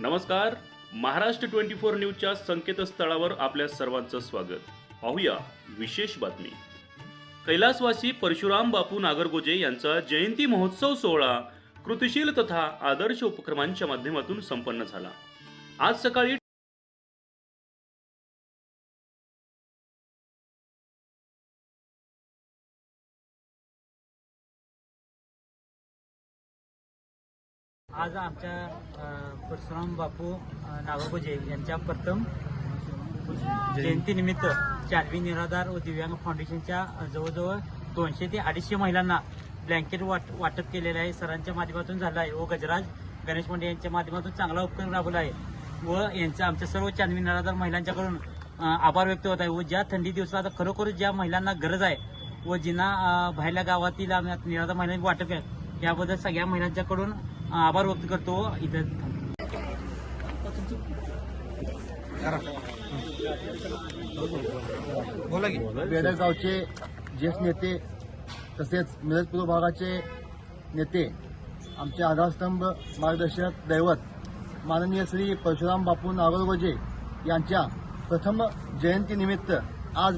नमस्कार. Maharashtra twenty four न्यूजच्या संकेतस्थळावर आपल्या सर्वांचं स्वागत. पाहूया विशेष बातमी. कैलासवासी परशुराम बापू नागरगोजे यांचा जयंती महोत्सव सोहळा कृतिशील तथा आदर्श उपक्रमांच्या माध्यमातून संपन्न झाला. आज सकाळी आज आमच्या परशुराम बापू अ, यांच्या प्रथम जयंतीनिमित्त चालवी निराधार व दिव्यांग फाउंडेशनच्या जवळजवळ दोनशे ते अडीचशे महिलांना ब्लँकेट वाट वाटप केलेलं आहे. सरांच्या माध्यमातून झालं आहे. व गजराज गणेश मुंडे यांच्या माध्यमातून चांगला उपक्रम राबवला आहे. व यांचा आमच्या सर्व चांदवी निराधार महिलांच्याकडून आभार व्यक्त होत आहे. व ज्या थंडी दिवसात आता खरोखर ज्या महिलांना गरज आहे व जिना बाहेरल्या गावातील आम्ही निराधार महिलांनी वाटप आहे याबद्दल सगळ्या महिलांच्याकडून आभार व्यक्त करतो इथं. बेडगावचे ज्येष्ठ नेते तसेच मिरज पूर्व भागाचे नेते आमचे आधारस्तंभ मार्गदर्शक दैवत माननीय श्री परशुराम बापू नागरगोजे यांच्या प्रथम जयंतीनिमित्त आज